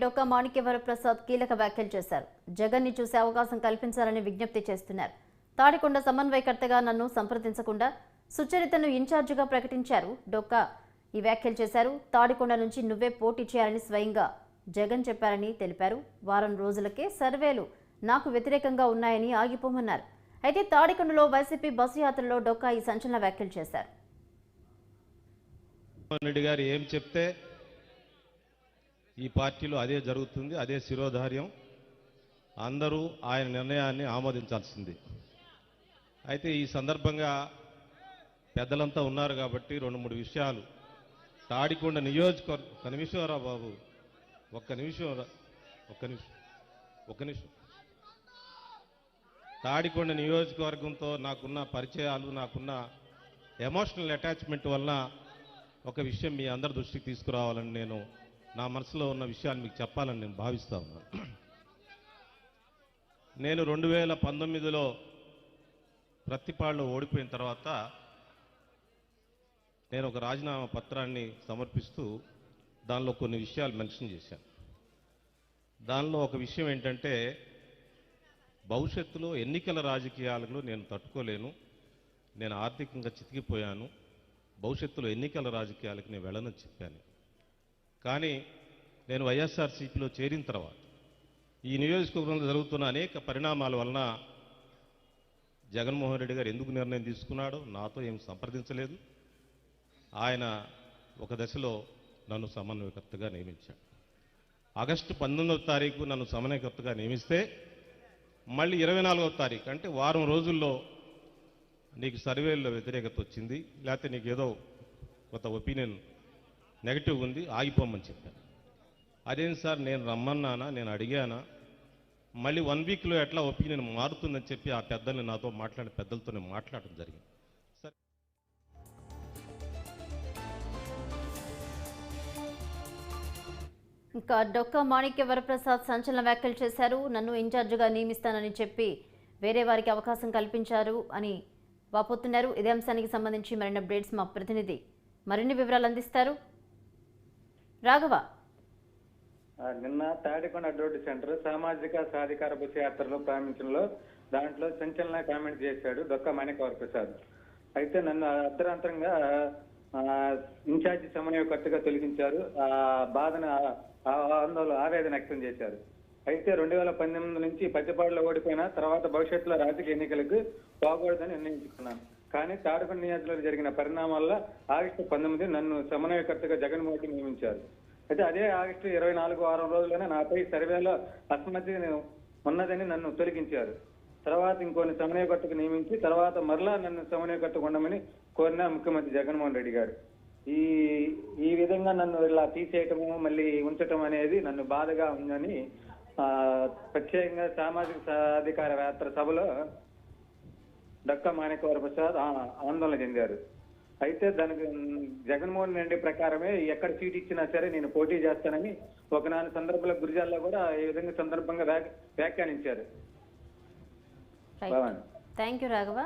డోకా మాణిక్యవరప్రసాద్ కీలక వ్యాఖ్యలు చేశారు. జగన్ని చూసే అవకాశం కల్పించాలని విజ్ఞప్తి చేస్తున్నారు. తాడికొండ సమన్వయకర్తగా నన్ను సంప్రదించకుండా సుచరితను ఇన్ఛార్జిగా ప్రకటించారు డొక్కా ఈ వ్యాఖ్యలు చేశారు. తాడికొండ నుంచి నువ్వే పోటీ చేయాలని స్వయంగా జగన్ చెప్పారని తెలిపారు. వారం రోజులకే సర్వేలు నాకు వ్యతిరేకంగా ఉన్నాయని ఆగిపోమన్నారు. అయితే తాడికొండలో వైసీపీ బస్సు యాత్రలో డొక్కా ఈ సంచలన వ్యాఖ్యలు చేశారు. రెడ్డి గారు ఏం చెప్తే ఈ పార్టీలో అదే జరుగుతుంది అదే శిరోధార్యం. అందరూ ఆయన నిర్ణయాన్ని ఆమోదించాల్సింది. అయితే ఈ సందర్భంగా పెద్దలంతా ఉన్నారు కాబట్టి రెండు మూడు విషయాలు. తాడికొండ నియోజకవర్గం ఒక నిమిషం రా బాబు. ఒక్క నిమిషం రా ఒక్క నిమిషం ఒక్క నిమిషం. తాడికొండ నియోజకవర్గంతో నాకున్న పరిచయాలు నాకున్న ఎమోషనల్ అటాచ్మెంట్ వలన ఒక విషయం మీ అందరి దృష్టికి తీసుకురావాలని నేను నా మనసులో ఉన్న విషయాలు మీకు చెప్పాలని నేను భావిస్తా ఉన్నాను నేను రెండు వేల పంతొమ్మిదిలో ప్రతిపాడులో ఓడిపోయిన తర్వాత నేను ఒక రాజీనామా పత్రాన్ని సమర్పిస్తూ దానిలో కొన్ని విషయాలు మెన్షన్ చేశాను. దానిలో ఒక విషయం ఏంటంటే భవిష్యత్తులో ఎన్నికల రాజకీయాలను నేను తట్టుకోలేను నేను ఆర్థికంగా చితికిపోయాను భవిష్యత్తులో ఎన్నికల రాజకీయాలకు నేను వెళ్ళనని చెప్పాను. కానీ నేను వైఎస్ఆర్సీపీలో చేరిన తర్వాత ఈ నియోజకవర్గంలో జరుగుతున్న అనేక పరిణామాల వలన జగన్మోహన్ రెడ్డి గారు ఎందుకు నిర్ణయం తీసుకున్నాడో నాతో ఏం సంప్రదించలేదు. ఆయన ఒక దశలో నన్ను సమన్వయకర్తగా నియమించాడు. ఆగస్టు పంతొమ్మిదవ తారీఖు నన్ను సమన్వయకర్తగా నియమిస్తే మళ్ళీ ఇరవై నాలుగవ తారీఖు అంటే వారం రోజుల్లో నీకు సర్వేల్లో వ్యతిరేకత వచ్చింది లేకపోతే నీకు ఏదో కొత్త ఒపీనియన్ నెగటివ్ ఉంది ఆగిపోమని చెప్పాను అదేం సార్ నేను రమ్మన్నానా నేను అడిగానా? మళ్ళీ వన్ వీక్లో ఎట్లా ఒపీనియన్ మారుతుందని చెప్పి ఆ పెద్దల్ని నాతో మాట్లాడిన పెద్దలతో నేను మాట్లాడడం జరిగింది. ఇంకా డొక్కా మాణిక్య వరప్రసాద్ సంచలన వ్యాఖ్యలు చేశారు. నన్ను ఇన్ఛార్జిగా నియమిస్తానని చెప్పి వేరే వారికి అవకాశం కల్పించారు అని వాపోతున్నారు. ఇదే అంశానికి సంబంధించి మరిన్ని అప్డేట్స్ మా ప్రతినిధి మరిన్ని వివరాలు అందిస్తారు. రాఘవ. నిన్న తాడికొండ అడ్రోడ్ సెంటర్ సామాజిక సాధికార బస్సు యాత్రలో ప్రారంభించడంలో దాంట్లో సంచలన కామెంట్ చేశాడు దొక్క మాణికవర్ ప్రసాద్. అయితే నన్ను అర్ధరాంతరంగా ఆ, ఇన్ఛార్జి సమన్వయకర్తగా తొలగించారు. ఆ బాధను ఆందోళన ఆవేదన వ్యక్తం చేశారు. అయితే రెండు వేల పంతొమ్మిది నుంచి పత్తిపాడులో ఓడిపోయిన తర్వాత భవిష్యత్తులో రాజకీయ ఎన్నికలకు పోకూడదని నిర్ణయించుకున్నాను. కానీ తాడికొండ నియోజకవర్గంలో జరిగిన పరిణామాల్లో ఆగస్టు పంతొమ్మిది నన్ను సమన్వయకర్తగా జగన్మోహన్ రెడ్డి నియమించారు. అయితే అదే ఆగస్టు ఇరవై నాలుగు వారం రోజుల్లోనే నాపై సర్వేలో అసమ్మతి ఉన్నదని నన్ను తొలగించారు. తర్వాత ఇంకొన్ని సమన్వయకర్తకు నియమించి తర్వాత మరలా నన్ను సమన్వయకర్త ఉండమని కోరిన ముఖ్యమంత్రి జగన్మోహన్ రెడ్డి గారు. ఈ ఈ విధంగా నన్ను ఇలా తీసేయటము మళ్ళీ ఉంచటం అనేది నన్ను బాధగా ఉందని ప్రత్యేకంగా సామాజిక సాధికార యాత్ర సభలో డక్క మాణికవర ప్రసాద్ ఆందోళన చెందారు. అయితే దానికి జగన్మోహన్ రెడ్డి ప్రకారమే ఎక్కడ సీట్ ఇచ్చినా సరే నేను పోటీ చేస్తానని ఒకనాటి సందర్భంలో గురిజాల్లో కూడా ఈ విధంగా సందర్భంగా వ్యాఖ్య- వ్యాఖ్యానించారు. Thank you Raghava